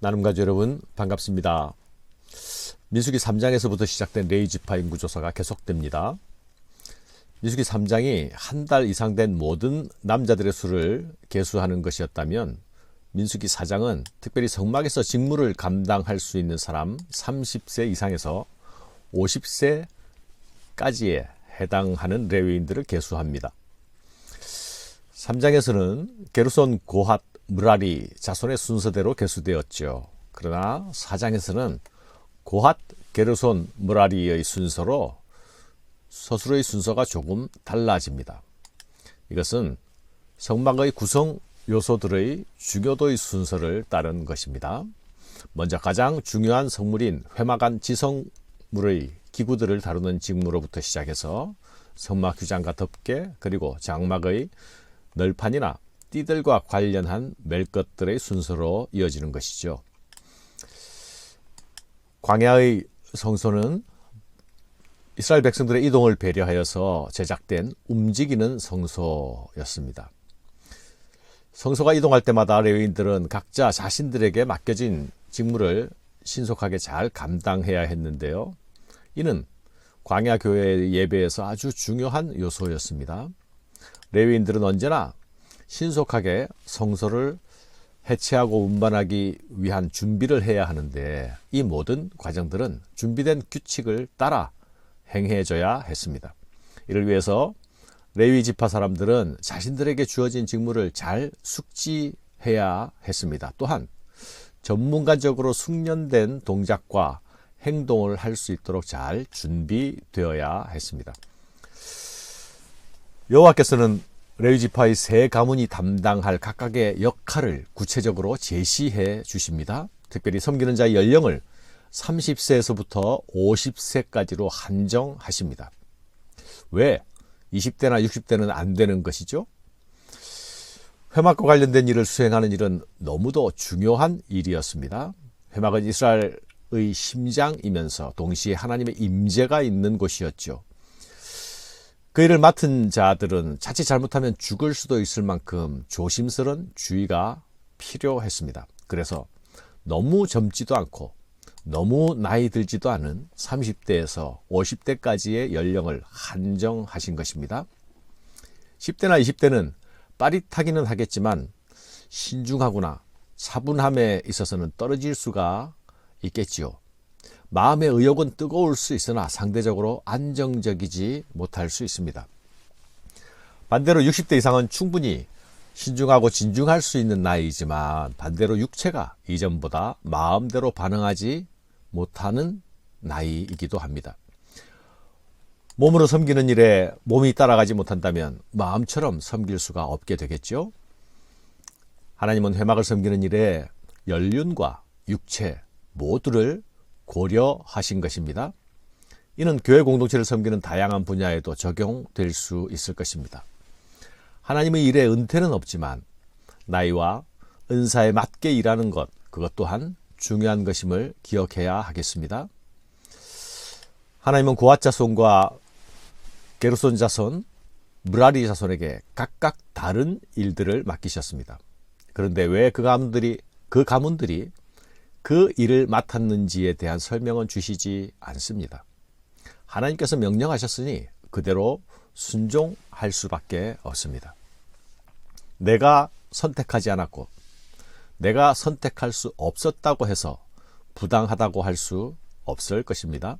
나눔가족 여러분 반갑습니다. 민수기 3장에서부터 시작된 레이지파 인 구조사가 계속됩니다. 민수기 3장이 한 달 이상 된 모든 남자들의 수를 계수하는 것이었다면 민수기 4장은 특별히 성막에서 직무를 감당할 수 있는 사람 30세 이상에서 50세까지에 해당하는 레위인들을 계수합니다. 3장에서는 게르손 고핫 무라리 자손의 순서대로 계수되었죠. 그러나 4장에서는 고핫 게르손 무라리의 순서로 서술의 순서가 조금 달라집니다. 이것은 성막의 구성 요소들의 중요도의 순서를 따른 것입니다. 먼저 가장 중요한 성물인 회막안 지성물의 기구들을 다루는 직무로부터 시작해서 성막 규장과 덮개 그리고 장막의 널판이나 띠들과 관련한 멜 것들의 순서로 이어지는 것이죠. 광야의 성소는 이스라엘 백성들의 이동을 배려하여서 제작된 움직이는 성소였습니다. 성소가 이동할 때마다 레위인들은 각자 자신들에게 맡겨진 직무를 신속하게 잘 감당해야 했는데요. 이는 광야 교회의 예배에서 아주 중요한 요소였습니다. 레위인들은 언제나 신속하게 성소를 해체하고 운반하기 위한 준비를 해야 하는데 이 모든 과정들은 준비된 규칙을 따라 행해져야 했습니다. 이를 위해서 레위 지파 사람들은 자신들에게 주어진 직무를 잘 숙지해야 했습니다. 또한 전문가적으로 숙련된 동작과 행동을 할 수 있도록 잘 준비되어야 했습니다. 여호와께서는 레위 지파의 세 가문이 담당할 각각의 역할을 구체적으로 제시해 주십니다. 특별히 섬기는 자의 연령을 30세에서부터 50세까지로 한정하십니다. 왜 20대나 60대는 안 되는 것이죠? 회막과 관련된 일을 수행하는 일은 너무도 중요한 일이었습니다. 회막은 이스라엘의 심장이면서 동시에 하나님의 임재가 있는 곳이었죠. 그 일을 맡은 자들은 자칫 잘못하면 죽을 수도 있을 만큼 조심스런 주의가 필요했습니다. 그래서 너무 젊지도 않고 너무 나이 들지도 않은 30대에서 50대까지의 연령을 한정하신 것입니다. 10대나 20대는 빠릿하기는 하겠지만 신중하거나 차분함에 있어서는 떨어질 수가 있겠지요. 마음의 의욕은 뜨거울 수 있으나 상대적으로 안정적이지 못할 수 있습니다. 반대로 60대 이상은 충분히 신중하고 진중할 수 있는 나이이지만 반대로 육체가 이전보다 마음대로 반응하지 못하는 나이이기도 합니다. 몸으로 섬기는 일에 몸이 따라가지 못한다면 마음처럼 섬길 수가 없게 되겠죠. 하나님은 회막을 섬기는 일에 연륜과 육체 모두를 고려하신 것입니다. 이는 교회 공동체를 섬기는 다양한 분야에도 적용될 수 있을 것입니다. 하나님의 일에 은퇴는 없지만 나이와 은사에 맞게 일하는 것, 그것 또한 중요한 것임을 기억해야 하겠습니다. 하나님은 고앗 자손과 게르손 자손, 무라리 자손에게 각각 다른 일들을 맡기셨습니다. 그런데 왜 그 가문들이 그 가문들이 그 일을 맡았는지에 대한 설명은 주시지 않습니다. 하나님께서 명령하셨으니 그대로 순종할 수밖에 없습니다. 내가 선택하지 않았고 내가 선택할 수 없었다고 해서 부당하다고 할 수 없을 것입니다.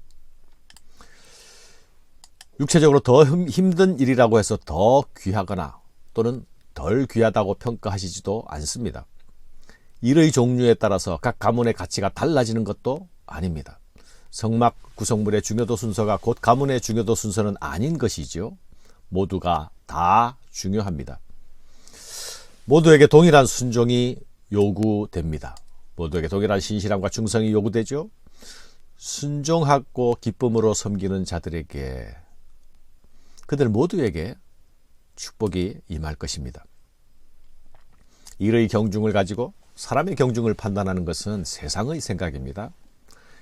육체적으로 더 힘든 일이라고 해서 더 귀하거나 또는 덜 귀하다고 평가하시지도 않습니다. 일의 종류에 따라서 각 가문의 가치가 달라지는 것도 아닙니다. 성막 구성물의 중요도 순서가 곧 가문의 중요도 순서는 아닌 것이죠. 모두가 다 중요합니다. 모두에게 동일한 순종이 요구됩니다. 모두에게 동일한 신실함과 충성이 요구되죠. 순종하고 기쁨으로 섬기는 자들에게 그들 모두에게 축복이 임할 것입니다. 일의 경중을 가지고 사람의 경중을 판단하는 것은 세상의 생각입니다.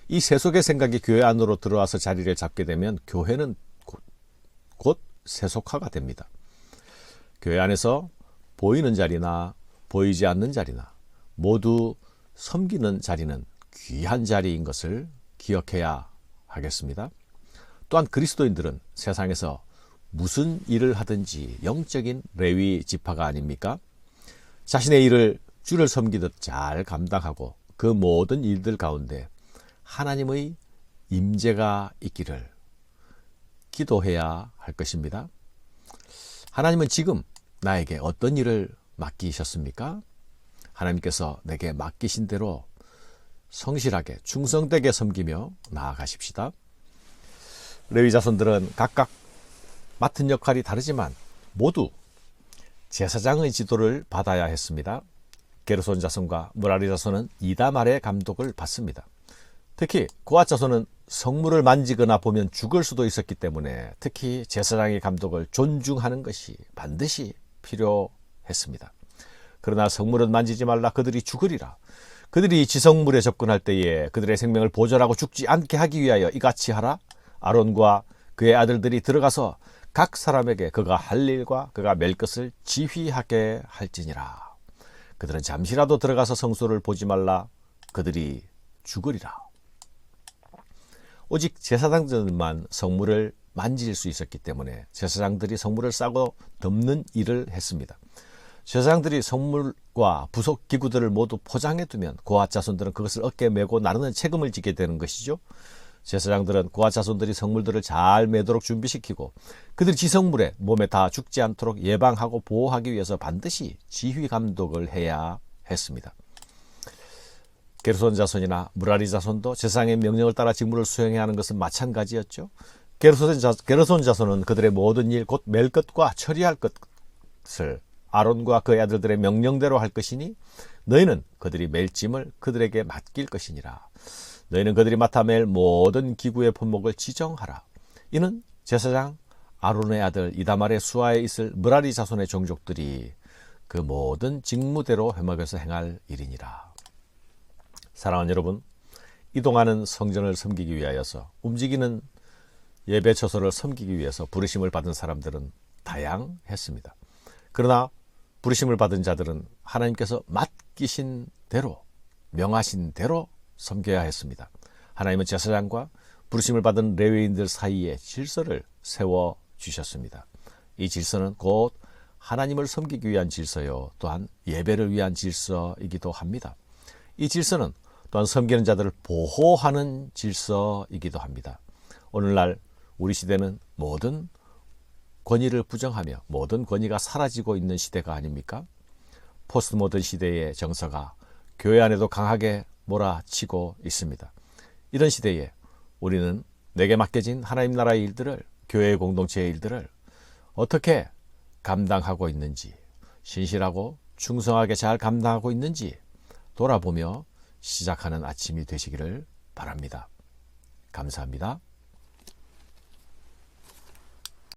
이 세속의 생각이 교회 안으로 들어와서 자리를 잡게 되면 교회는 곧, 곧 세속화가 됩니다. 교회 안에서 보이는 자리나 보이지 않는 자리나 모두 섬기는 자리는 귀한 자리인 것을 기억해야 하겠습니다. 또한 그리스도인들은 세상에서 무슨 일을 하든지 영적인 레위 지파가 아닙니까? 자신의 일을 주를 섬기듯 잘 감당하고 그 모든 일들 가운데 하나님의 임재가 있기를 기도해야 할 것입니다. 하나님은 지금 나에게 어떤 일을 맡기셨습니까? 하나님께서 내게 맡기신 대로 성실하게 충성되게 섬기며 나아가십시다. 레위 자손들은 각각 맡은 역할이 다르지만 모두 제사장의 지도를 받아야 했습니다. 게르손 자손과 무라리 자손은 아래 감독을 받습니다. 특히 고앗 자손은 성물을 만지거나 보면 죽을 수도 있었기 때문에 특히 제사장의 감독을 존중하는 것이 반드시 필요했습니다. 그러나 성물은 만지지 말라 그들이 죽으리라. 그들이 지성물에 접근할 때에 그들의 생명을 보존하고 죽지 않게 하기 위하여 이같이 하라. 아론과 그의 아들들이 들어가서 각 사람에게 그가 할 일과 그가 멜 것을 지휘하게 할지니라. 그들은 잠시라도 들어가서 성소를 보지 말라. 그들이 죽으리라. 오직 제사장들만 성물을 만질 수 있었기 때문에 제사장들이 성물을 싸고 덮는 일을 했습니다. 제사장들이 성물과 부속 기구들을 모두 포장해 두면 고아 자손들은 그것을 어깨에 메고 나르는 책임을 지게 되는 것이죠. 제사장들은 고아 자손들이 성물들을 잘 매도록 준비시키고 그들이 지성물에 몸에 다 죽지 않도록 예방하고 보호하기 위해서 반드시 지휘 감독을 해야 했습니다. 게르손 자손이나 무라리 자손도 제사장의 명령을 따라 직무를 수행해야 하는 것은 마찬가지였죠. 게르손, 자, 게르손 자손은 그들의 모든 일 곧 멜 것과 처리할 것을 아론과 그의 아들들의 명령대로 할 것이니 너희는 그들이 멜짐을 그들에게 맡길 것이니라. 너희는 그들이 맡아 멜 모든 기구의 품목을 지정하라. 이는 제사장 아론의 아들 이다말의 수하에 있을 무라리 자손의 종족들이 그 모든 직무대로 회막에서 행할 일이니라. 사랑하는 여러분, 이동하는 성전을 섬기기 위하여서 움직이는 예배 처소를 섬기기 위해서 부르심을 받은 사람들은 다양했습니다. 그러나 부르심을 받은 자들은 하나님께서 맡기신 대로 명하신 대로 섬겨야 했습니다. 하나님은 제사장과 부르심을 받은 레위인들 사이에 질서를 세워 주셨습니다. 이 질서는 곧 하나님을 섬기기 위한 질서요 또한 예배를 위한 질서이기도 합니다. 이 질서는 또한 섬기는 자들을 보호하는 질서이기도 합니다. 오늘날 우리 시대는 모든 권위를 부정하며 모든 권위가 사라지고 있는 시대가 아닙니까? 포스트 모던 시대의 정서가 교회 안에도 강하게 몰아치고 있습니다. 이런 시대에 우리는 내게 맡겨진 하나님 나라의 일들을 교회 공동체의 일들을 어떻게 감당하고 있는지 신실하고 충성하게 잘 감당하고 있는지 돌아보며 시작하는 아침이 되시기를 바랍니다. 감사합니다.